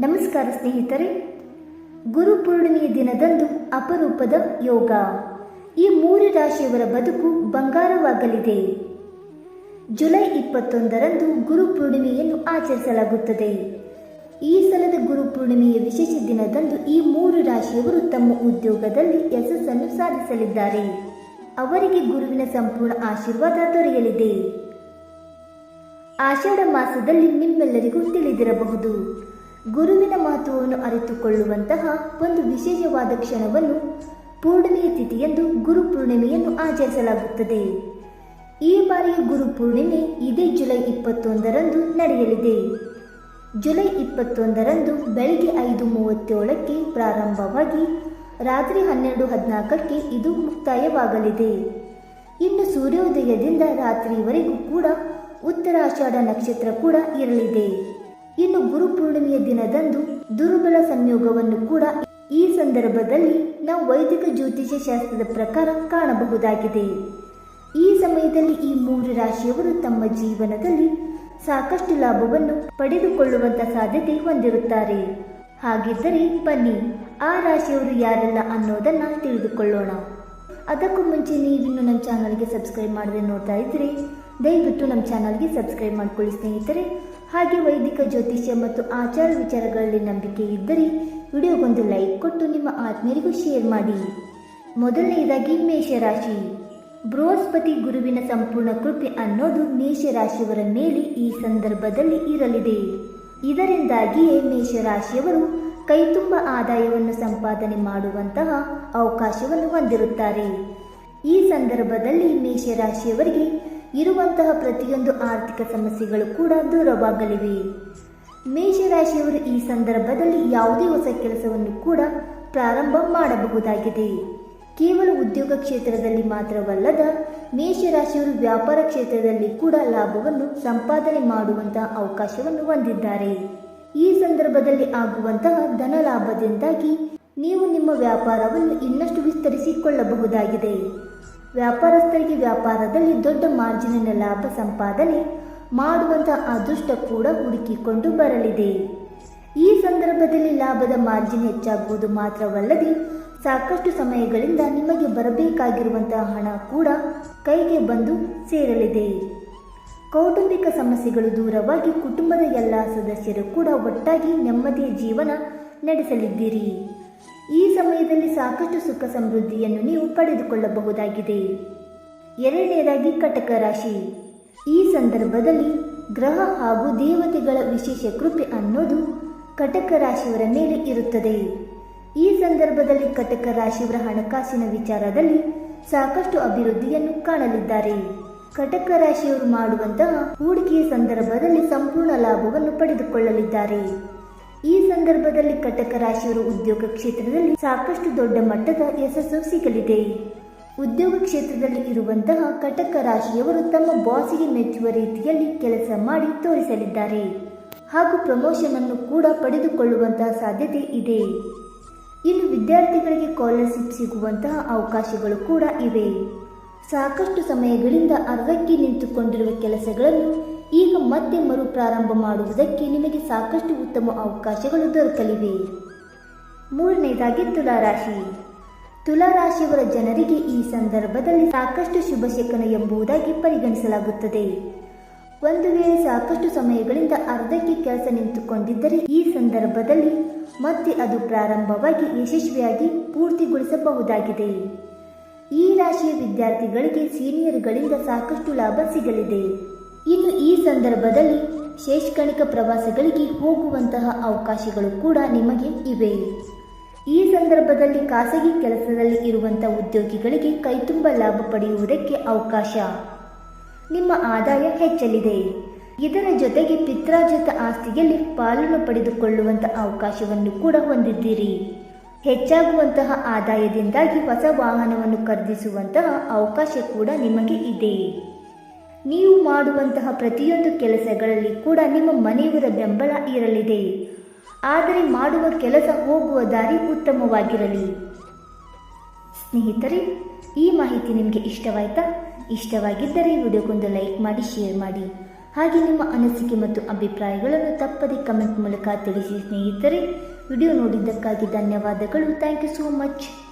ನಮಸ್ಕಾರ ಸ್ನೇಹಿತರೆ, ಗುರು ಪೂರ್ಣಿಮೆಯ ದಿನದಂದು ಅಪರೂಪದ ಯೋಗ. ಈ ಮೂರು ರಾಶಿಯವರ ಬದುಕು ಬಂಗಾರವಾಗಲಿದೆ. ಜುಲೈ ಇಪ್ಪತ್ತೊಂದರಂದು ಗುರು ಪೂರ್ಣಿಮೆಯನ್ನು ಆಚರಿಸಲಾಗುತ್ತದೆ. ಈ ಸಲದ ಗುರು ಪೂರ್ಣಿಮೆಯ ವಿಶೇಷ ದಿನದಂದು ಈ ಮೂರು ರಾಶಿಯವರು ತಮ್ಮ ಉದ್ಯೋಗದಲ್ಲಿ ಯಶಸ್ಸನ್ನು ಸಾಧಿಸಲಿದ್ದಾರೆ. ಅವರಿಗೆ ಗುರುವಿನ ಸಂಪೂರ್ಣ ಆಶೀರ್ವಾದ ದೊರೆಯಲಿದೆ. ಆಷಾಢ ಮಾಸದಲ್ಲಿ ನಿಮ್ಮೆಲ್ಲರಿಗೂ ತಿಳಿದಿರಬಹುದು. ಗುರುವಿನ ಮಹತ್ವವನ್ನು ಅರಿತುಕೊಳ್ಳುವಂತಹ ಒಂದು ವಿಶೇಷವಾದ ಕ್ಷಣವನ್ನು ಪೂರ್ಣಿಮೆಯ ತಿಥಿಯಂದು ಗುರು ಪೂರ್ಣಿಮೆಯನ್ನು ಆಚರಿಸಲಾಗುತ್ತದೆ. ಈ ಬಾರಿಯ ಗುರು ಪೂರ್ಣಿಮೆ ಇದೇ ಜುಲೈ ಇಪ್ಪತ್ತೊಂದರಂದು ನಡೆಯಲಿದೆ. ಜುಲೈ ಇಪ್ಪತ್ತೊಂದರಂದು ಬೆಳಗ್ಗೆ ಐದು ಮೂವತ್ತೇಳಕ್ಕೆ ಪ್ರಾರಂಭವಾಗಿ ರಾತ್ರಿ ಹನ್ನೆರಡು ಹದಿನಾಲ್ಕಕ್ಕೆ ಇದು ಮುಕ್ತಾಯವಾಗಲಿದೆ. ಇನ್ನು ಸೂರ್ಯೋದಯದಿಂದ ರಾತ್ರಿವರೆಗೂ ಕೂಡ ಉತ್ತರಾಷಾಢ ನಕ್ಷತ್ರ ಕೂಡ ಇರಲಿದೆ. ಇನ್ನು ಗುರು ಪೂರ್ಣಿಮೆಯ ದಿನದಂದು ದುರ್ಬಲ ಸಂಯೋಗವನ್ನು ಕೂಡ ಈ ಸಂದರ್ಭದಲ್ಲಿ ನಾವು ವೈದಿಕ ಜ್ಯೋತಿಷ್ಯ ಶಾಸ್ತ್ರದ ಪ್ರಕಾರ ಕಾಣಬಹುದಾಗಿದೆ. ಈ ಸಮಯದಲ್ಲಿ ಈ ಮೂರು ರಾಶಿಯವರು ತಮ್ಮ ಜೀವನದಲ್ಲಿ ಸಾಕಷ್ಟು ಲಾಭವನ್ನು ಪಡೆದುಕೊಳ್ಳುವಂತ ಸಾಧ್ಯತೆ ಹೊಂದಿರುತ್ತಾರೆ. ಹಾಗಿದ್ದರೆ ಬನ್ನಿ, ಆ ರಾಶಿಯವರು ಯಾರೆಲ್ಲ ಅನ್ನೋದನ್ನ ತಿಳಿದುಕೊಳ್ಳೋಣ. ಅದಕ್ಕೂ ಮುಂಚೆ ನೀವಿನ್ನು ನಮ್ಮ ಚಾನಲ್ಗೆ ಸಬ್ಸ್ಕ್ರೈಬ್ ಮಾಡದೆ ನೋಡ್ತಾ ಇದ್ರೆ ದಯವಿಟ್ಟು ನಮ್ಮ ಚಾನಲ್ಗೆ ಸಬ್ಸ್ಕ್ರೈಬ್ ಮಾಡ್ಕೊಳ್ಳಿ ಸ್ನೇಹಿತರೆ. ಹಾಗೆ ವೈದಿಕ ಜ್ಯೋತಿಷ್ಯ ಮತ್ತು ಆಚಾರ ವಿಚಾರಗಳಲ್ಲಿ ನಂಬಿಕೆ ಇದ್ದರೆ ವಿಡಿಯೋಗೊಂದು ಲೈಕ್ ಕೊಟ್ಟು ನಿಮ್ಮ ಆತ್ಮೀಯರಿಗೂ ಶೇರ್ ಮಾಡಿ. ಮೊದಲನೆಯದಾಗಿ ಮೇಷರಾಶಿ. ಬೃಹಸ್ಪತಿ ಗುರುವಿನ ಸಂಪೂರ್ಣ ಕೃಪೆ ಅನ್ನೋದು ಮೇಷರಾಶಿಯವರ ಮೇಲೆ ಈ ಸಂದರ್ಭದಲ್ಲಿ ಇರಲಿದೆ. ಇದರಿಂದಾಗಿಯೇ ಮೇಷರಾಶಿಯವರು ಕೈತುಂಬ ಆದಾಯವನ್ನು ಸಂಪಾದನೆ ಮಾಡುವಂತಹ ಅವಕಾಶವನ್ನು ಹೊಂದಿರುತ್ತಾರೆ. ಈ ಸಂದರ್ಭದಲ್ಲಿ ಮೇಷರಾಶಿಯವರಿಗೆ ಇರುವಂತಹ ಪ್ರತಿಯೊಂದು ಆರ್ಥಿಕ ಸಮಸ್ಯೆಗಳು ಕೂಡ ದೂರವಾಗಲಿವೆ. ಮೇಷರಾಶಿಯವರು ಈ ಸಂದರ್ಭದಲ್ಲಿ ಯಾವುದೇ ಹೊಸ ಕೆಲಸವನ್ನು ಕೂಡ ಪ್ರಾರಂಭ ಮಾಡಬಹುದಾಗಿದೆ. ಕೇವಲ ಉದ್ಯೋಗ ಕ್ಷೇತ್ರದಲ್ಲಿ ಮಾತ್ರವಲ್ಲದ ಮೇಷರಾಶಿಯವರು ವ್ಯಾಪಾರ ಕ್ಷೇತ್ರದಲ್ಲಿ ಕೂಡ ಲಾಭವನ್ನು ಸಂಪಾದನೆ ಮಾಡುವಂತಹ ಅವಕಾಶವನ್ನು ಹೊಂದಿದ್ದಾರೆ. ಈ ಸಂದರ್ಭದಲ್ಲಿ ಆಗುವಂತಹ ಧನ ಲಾಭದಿಂದಾಗಿ ನೀವು ನಿಮ್ಮ ವ್ಯಾಪಾರವನ್ನು ಇನ್ನಷ್ಟು ವಿಸ್ತರಿಸಿಕೊಳ್ಳಬಹುದಾಗಿದೆ. ವ್ಯಾಪಾರಸ್ಥರಿಗೆ ವ್ಯಾಪಾರದಲ್ಲಿ ದೊಡ್ಡ ಮಾರ್ಜಿನಿನ ಲಾಭ ಸಂಪಾದನೆ ಮಾಡುವಂತಹ ಅದೃಷ್ಟ ಕೂಡ ಹುಡುಕಿಕೊಂಡು ಬರಲಿದೆ. ಈ ಸಂದರ್ಭದಲ್ಲಿ ಲಾಭದ ಮಾರ್ಜಿನ್ ಹೆಚ್ಚಾಗುವುದು ಮಾತ್ರವಲ್ಲದೆ ಸಾಕಷ್ಟು ಸಮಯಗಳಿಂದ ನಿಮಗೆ ಬರಬೇಕಾಗಿರುವಂತಹ ಹಣ ಕೂಡ ಕೈಗೆ ಬಂದು ಸೇರಲಿದೆ. ಕೌಟುಂಬಿಕ ಸಮಸ್ಯೆಗಳು ದೂರವಾಗಿ ಕುಟುಂಬದ ಎಲ್ಲ ಸದಸ್ಯರು ಕೂಡ ಒಟ್ಟಾಗಿ ನೆಮ್ಮದಿಯ ಜೀವನ ನಡೆಸಲಿದ್ದೀರಿ. ಈ ಸಮಯದಲ್ಲಿ ಸಾಕಷ್ಟು ಸುಖ ಸಮೃದ್ಧಿಯನ್ನು ನೀವು ಪಡೆದುಕೊಳ್ಳಬಹುದಾಗಿದೆ. ಎರಡನೇದಾಗಿ ಕಟಕ ರಾಶಿ. ಈ ಸಂದರ್ಭದಲ್ಲಿ ಗ್ರಹ ಹಾಗೂ ದೇವತೆಗಳ ವಿಶೇಷ ಕೃಪೆ ಅನ್ನೋದು ಕಟಕ ರಾಶಿಯವರ ಮೇಲೆ ಇರುತ್ತದೆ. ಈ ಸಂದರ್ಭದಲ್ಲಿ ಕಟಕ ರಾಶಿಯವರ ಹಣಕಾಸಿನ ವಿಚಾರದಲ್ಲಿ ಸಾಕಷ್ಟು ಅಭಿವೃದ್ಧಿಯನ್ನು ಕಾಣಲಿದ್ದಾರೆ. ಕಟಕ ರಾಶಿಯವರು ಮಾಡುವಂತಹ ಹೂಡಿಕೆಯ ಸಂದರ್ಭದಲ್ಲಿ ಸಂಪೂರ್ಣ ಲಾಭವನ್ನು ಪಡೆದುಕೊಳ್ಳಲಿದ್ದಾರೆ. ಈ ಸಂದರ್ಭದಲ್ಲಿ ಕಟಕ ರಾಶಿಯವರು ಉದ್ಯೋಗ ಕ್ಷೇತ್ರದಲ್ಲಿ ಸಾಕಷ್ಟು ದೊಡ್ಡ ಮಟ್ಟದ ಯಶಸ್ಸು ಸಿಗಲಿದೆ. ಉದ್ಯೋಗ ಕ್ಷೇತ್ರದಲ್ಲಿ ಇರುವಂತಹ ಕಟಕ ರಾಶಿಯವರು ತಮ್ಮ ಬಾಸಿಗೆ ಮೆಚ್ಚುವ ರೀತಿಯಲ್ಲಿ ಕೆಲಸ ಮಾಡಿ ತೋರಿಸಲಿದ್ದಾರೆ. ಹಾಗೂ ಪ್ರಮೋಷನ್ ಅನ್ನು ಕೂಡ ಪಡೆದುಕೊಳ್ಳುವಂತಹ ಸಾಧ್ಯತೆ ಇದೆ. ಇನ್ನು ವಿದ್ಯಾರ್ಥಿಗಳಿಗೆ ಸ್ಕಾಲರ್ಶಿಪ್ ಸಿಗುವಂತಹ ಅವಕಾಶಗಳು ಕೂಡ ಇವೆ. ಸಾಕಷ್ಟು ಸಮಯಗಳಿಂದ ಅರ್ಧಕ್ಕೆ ನಿಂತುಕೊಂಡಿರುವ ಕೆಲಸಗಳನ್ನು ಈಗ ಮತ್ತೆ ಮರು ಪ್ರಾರಂಭ ಮಾಡುವುದಕ್ಕೆ ನಿಮಗೆ ಸಾಕಷ್ಟು ಉತ್ತಮ ಅವಕಾಶಗಳು ದೊರಕಲಿವೆ. ಮೂರನೇದಾಗಿ ತುಲಾರಾಶಿ. ತುಲಾರಾಶಿಯವರ ಜನರಿಗೆ ಈ ಸಂದರ್ಭದಲ್ಲಿ ಸಾಕಷ್ಟು ಶುಭ ಎಂಬುದಾಗಿ ಪರಿಗಣಿಸಲಾಗುತ್ತದೆ. ಒಂದು ವೇಳೆ ಸಾಕಷ್ಟು ಸಮಯಗಳಿಂದ ಅರ್ಧಕ್ಕೆ ಕೆಲಸ ನಿಂತುಕೊಂಡಿದ್ದರೆ ಈ ಸಂದರ್ಭದಲ್ಲಿ ಮತ್ತೆ ಅದು ಪ್ರಾರಂಭವಾಗಿ ಯಶಸ್ವಿಯಾಗಿ ಪೂರ್ತಿಗೊಳಿಸಬಹುದಾಗಿದೆ. ಈ ರಾಶಿಯ ವಿದ್ಯಾರ್ಥಿಗಳಿಗೆ ಸೀನಿಯರ್ಗಳಿಂದ ಸಾಕಷ್ಟು ಲಾಭ ಸಿಗಲಿದೆ. ಇನ್ನು ಈ ಸಂದರ್ಭದಲ್ಲಿ ಶೈಕ್ಷಣಿಕ ಪ್ರವಾಸಗಳಿಗೆ ಹೋಗುವಂತಹ ಅವಕಾಶಗಳು ಕೂಡ ನಿಮಗೆ ಇವೆ. ಈ ಸಂದರ್ಭದಲ್ಲಿ ಖಾಸಗಿ ಕೆಲಸದಲ್ಲಿ ಇರುವಂತಹ ಉದ್ಯೋಗಿಗಳಿಗೆ ಕೈತುಂಬ ಲಾಭ ಪಡೆಯುವುದಕ್ಕೆ ಅವಕಾಶ. ನಿಮ್ಮ ಆದಾಯ ಹೆಚ್ಚಲಿದೆ. ಇದರ ಜೊತೆಗೆ ಪಿತ್ರಾರ್ಜಿತ ಆಸ್ತಿಯಲ್ಲಿ ಪಾಲನ್ನು ಪಡೆದುಕೊಳ್ಳುವಂತ ಅವಕಾಶವನ್ನು ಕೂಡ ಹೊಂದಿದ್ದೀರಿ. ಹೆಚ್ಚಾಗುವಂತಹ ಆದಾಯದಿಂದಾಗಿ ಹೊಸ ವಾಹನವನ್ನು ಖರೀದಿಸುವಂತಹ ಅವಕಾಶ ಕೂಡ ನಿಮಗೆ ಇದೆ. ನೀವು ಮಾಡುವಂತಹ ಪ್ರತಿಯೊಂದು ಕೆಲಸಗಳಲ್ಲಿ ಕೂಡ ನಿಮ್ಮ ಮನೆಯವರ ಬೆಂಬಲ ಇರಲಿದೆ. ಆದರೆ ಮಾಡುವ ಕೆಲಸ ಹೋಗುವ ದಾರಿ ಉತ್ತಮವಾಗಿರಲಿ. ಸ್ನೇಹಿತರೆ, ಈ ಮಾಹಿತಿ ನಿಮಗೆ ಇಷ್ಟವಾಯ್ತಾ? ಇಷ್ಟವಾಗಿದ್ದರೆ ವಿಡಿಯೋಕ್ಕೊಂದು ಲೈಕ್ ಮಾಡಿ, ಶೇರ್ ಮಾಡಿ. ಹಾಗೆ ನಿಮ್ಮ ಅನಿಸಿಕೆ ಮತ್ತು ಅಭಿಪ್ರಾಯಗಳನ್ನು ತಪ್ಪದೆ ಕಮೆಂಟ್ ಮೂಲಕ ತಿಳಿಸಿ ಸ್ನೇಹಿತರೆ. ವಿಡಿಯೋ ನೋಡಿದ್ದಕ್ಕಾಗಿ ಧನ್ಯವಾದಗಳು. Thank you so much.